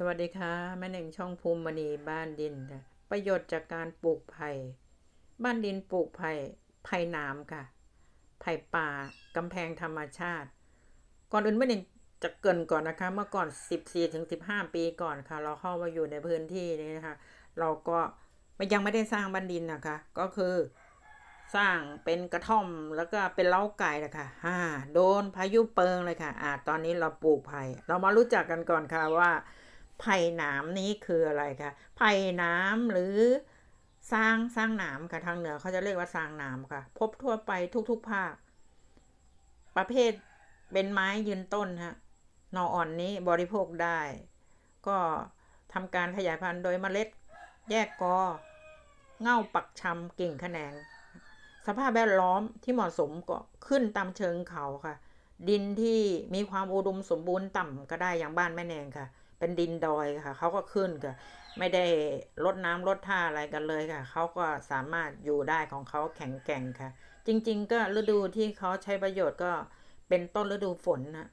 สวัสดีค่ะแม่เน่งช่องภูมิมณีบ้านดินค่ะประโยชน์จากการปลูกไผ่บ้านดินปลูกไผ่ไผ่หนามค่ะ ไผ่ป่ากำแพงธรรมชาติ ก่อนอื่นแม่เน่งจะเกินก่อนนะคะ เมื่อก่อน 14ถึง15 ปีก่อนค่ะ เราเข้ามาอยู่ในพื้นที่นี้นะคะ เราก็ยังไม่ได้สร้างบ้านดินนะคะ ก็คือสร้างเป็นกระท่อมแล้วก็เป็นเล้าไก่นะคะฮ่าโดนพายุเปิงเลยค่ะ อ่า ตอนนี้เราปลูกไผ่ เรามารู้จักกันก่อนค่ะว่า ไผ่หนามนี้คืออะไรคะไผ่หนามหรือสร้างสร้างหนามค่ะทางเหนือเขาจะเรียกว่าสร้างหนามค่ะ พบทั่วไปทุกๆภาค ประเภทเป็นไม้ยืนต้นฮะนออ่อนนี้บริโภคได้ ก็ทำการขยายพันธุ์โดยเมล็ด แยกกอ เง่าปักชำกิ่งแขนง สภาพแวดล้อมที่เหมาะสมก็ขึ้นตามเชิงเขาค่ะ ดินที่มีความอุดมสมบูรณ์ต่ำก็ได้อย่างบ้านแม่แนงค่ะ เป็นดินดอยค่ะ เขาก็ขึ้นค่ะ ไม่ได้ลดน้ำลดท่าอะไรกันเลยค่ะ เขาก็สามารถอยู่ได้ของเขาแข็งแกร่งค่ะ จริง ๆ ก็ฤดูที่เขาใช้ประโยชน์ก็เป็นต้นฤดูฝนนะ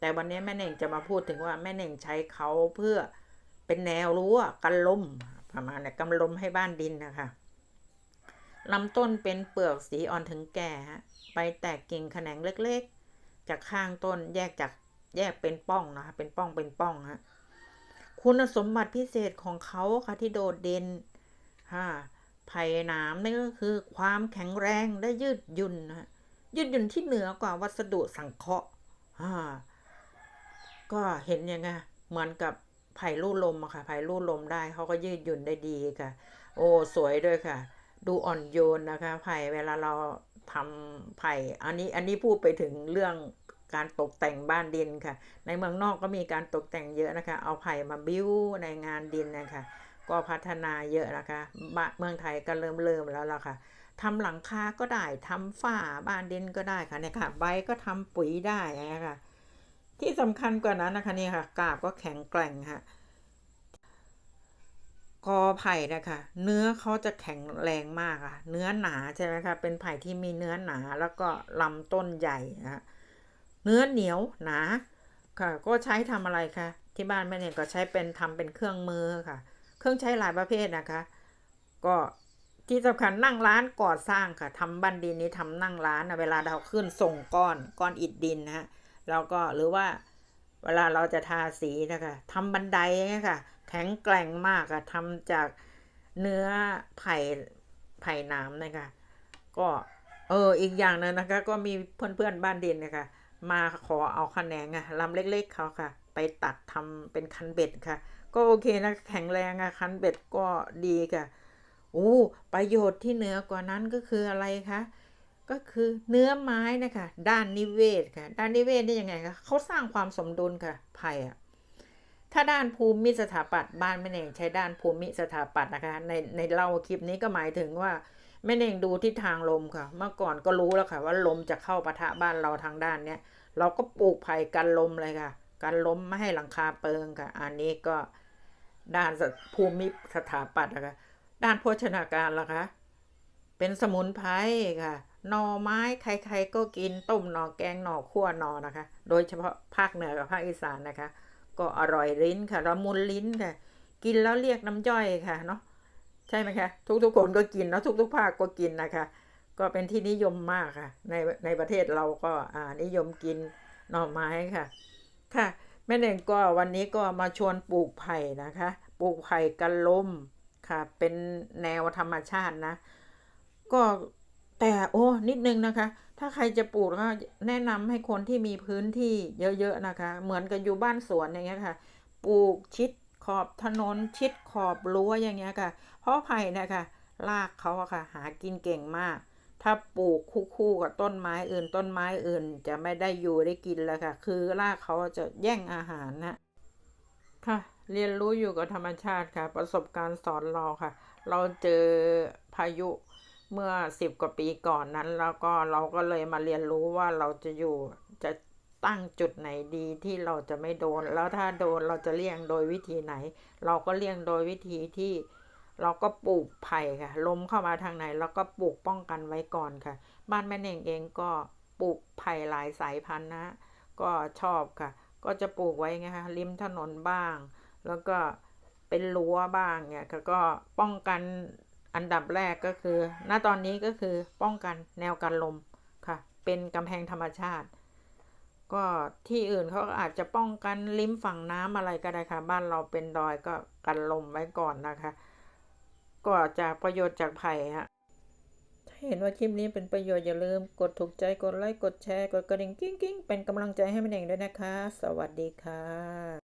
แต่วันนี้แม่เน่งจะมาพูดถึงว่าแม่เน่งใช้เขาเพื่อเป็นแนวรั้วกันลมประมาณนี้กันลมให้บ้านดินนะคะลำต้นเป็นเปลือกสีอ่อนถึงแก่ฮะไปแตกกิ่งแขนงเล็กๆ จากข้างต้นแยกจากแยกเป็นป้องนะคะเป็นป้องเป็นป้องฮะ คุณสมบัติพิเศษของเขาค่ะที่โดดเด่นฮะไผ่หนามนี่นก็คือความแข็งแรงและยืดหยุ่นนะยืดหยุ่นที่เหนือกว่าวัสดุสังเคราะห์ฮ่าก็เห็นยังไงเหมือนกับไผ่ลู่ลมอะค่ะไผ่ลู่ลมได้เขาก็ยืดหยุ่นได้ดีค่ะ โอ้สวยด้วยค่ะ ดูอ่อนโยนนะคะไผ่เวลาเราทำไผ่อันนี้อันนี้พูดไปถึงเรื่อง การตกแต่งบ้านดินค่ะ ในเมืองนอกก็มีการตกแต่งเยอะนะคะ เอาไผ่มาบิ้วในงานดินนะคะก็พัฒนาเยอะนะคะบ้านเมืองไทยก็เริ่มเริ่มแล้วล่ะค่ะทำหลังคาก็ได้ทำฝ้าบ้านดินก็ได้ค่ะเนี่ยค่ะ ใบก็ทำปุ๋ยได้นะคะที่สำคัญกว่านั้นนะคะนี่ค่ะ กาบก็แข็งแกร่งค่ะกอไผ่นะคะ เนื้อเขาจะแข็งแรงมากค่ะเนื้อหนาใช่ไหมคะ เป็นไผ่ที่มีเนื้อหนาแล้วก็ลำต้นใหญ่นะคะ เนื้อเหนียวหนาค่ะ ก็ใช้ทำอะไรคะที่บ้านแม่เนี่ยก็ใช้เป็นทำเป็นเครื่องมือค่ะ เครื่องใช้หลายประเภทนะคะ ก็ที่สำคัญนั่งร้านก่อสร้างค่ะทำบ้านดินนี้ทำนั่งร้านนะเวลาเราขึ้นส่งก้อนก้อนอิฐดินนะฮะแล้วก็หรือว่าเวลาเราจะทาสีนะคะทำบันไดเนี่ยค่ะ แข็งแกร่งมากอะทำจากเนื้อไผ่ไผ่นามนะคะก็เอออีกอย่างหนึงนะคะ ก็มีเพื่อนๆบ้านดินนะคะ มาขอเอาคะแนนอะลำเล็กๆเขาค่ะ ไปตัดทำเป็นคันเบ็ดค่ะ ก็โอเคนะแข็งแรงอะคันเบ็ดก็ดีค่ะโอ้ประโยชน์ที่เหนือกว่านั้นก็คืออะไรคะก็คือเนื้อไม้นะคะ ด้านนิเวศค่ะ ด้านนิเวศนี่ยังไงคะเขาสร้างความสมดุลค่ะไผ่อะถ้าด้านภูมิสถาปัตย์บ้านแม่เน่งใช้ด้านภูมิสถาปัตย์นะคะ ในในเล่าคลิปนี้ก็หมายถึงว่า แม่เน่งดูทิศทางลมค่ะ เมื่อก่อนก็รู้แล้วค่ะ ว่าลมจะเข้าปะทะบ้านเราทางด้านเนี้ยเราก็ปลูกไผ่กันลมเลยค่ะ กันลมไม่ให้หลังคาเปิงค่ะ อันนี้ก็ด้านภูมิสถาปัตย์นะคะด้านโภชนาการล่ะคะเป็นสมุนไพรค่ะหน่อไม้ใครๆก็กินต้มหน่อแกงหน่อขั่วหน่อนะคะ โดยเฉพาะภาคเหนือกับภาคอีสานนะคะ ก็อร่อยลิ้นค่ะละมุนลิ้นค่ะ กินแล้วเรียกน้ำย่อยค่ะเนาะ ใช่ไหมคะ ทุกๆคนก็กินเนาะทุก ๆ ภาคก็กินนะคะ ก็เป็นที่นิยมมากค่ะ ในในประเทศเราก็อ่านิยมกินหน่อไม้ค่ะ ค่ะแม่เน่งก็วันนี้ก็มาชวนปลูกไผ่นะคะ ปลูกไผ่กันลมค่ะ เป็นแนวธรรมชาตินะ ก็แต่โอ้นิดนึงนะคะ ถ้าใครจะปลูกก็แนะนำให้คนที่มีพื้นที่เยอะๆนะคะ เหมือนกับอยู่บ้านสวนอย่างเงี้ยค่ะ ปลูกชิด อบถนนชิดขอบรั้วอย่างเงี้ยค่ะ เพราะไผ่นะคะรากเขาอะค่ะ หากินเก่งมาก ถ้าปลูกคู่ๆกับต้นไม้อื่น ต้นไม้อื่น จะไม่ได้อยู่ได้กินแล้วค่ะ คือรากเขาจะแย่งอาหารนะค่ะเรียนรู้อยู่กับธรรมชาติค่ะ ประสบการณ์สอนเราค่ะ เราเจอพายุเมื่อสิบกว่าปีก่อนนั้น แล้วก็เราก็เลยมาเรียนรู้ว่าเราจะอยู่จะ ตั้งจุดไหนดีที่เราจะไม่โดน แล้วถ้าโดนเราจะเลี่ยงโดยวิธีไหน เราก็เลี่ยงโดยวิธีที่เราก็ปลูกไผ่ค่ะลมเข้ามาทางไหนเราก็ปลูกป้องกันไว้ก่อนค่ะ บ้านแม่เน่งเองก็ปลูกไผ่หลายสายพันธุ์นะ ก็ชอบค่ะ ก็จะปลูกไว้ไงคะริมถนนบ้าง แล้วก็เป็นรั้วบ้างเนี่ยก็ป้องกันอันดับแรกก็คือ ณตอนนี้ก็คือป้องกันแนวกันลมค่ะ เป็นกำแพงธรรมชาติ ก็ที่อื่นเขาอาจจะป้องกันลิ้มฝั่งน้ำอะไรก็ได้ค่ะ บ้านเราเป็นดอยก็กันลมไว้ก่อนนะคะ ก็จากประโยชน์จากไผ่ฮะถ้าเห็นว่าคลิปนี้เป็นประโยชน์อย่าลืมกดถูกใจกดไลค์กดแชร์กดกระดิ่งกิ้งกิ้งเป็นกำลังใจให้แม่เองด้วยนะคะ สวัสดีค่ะ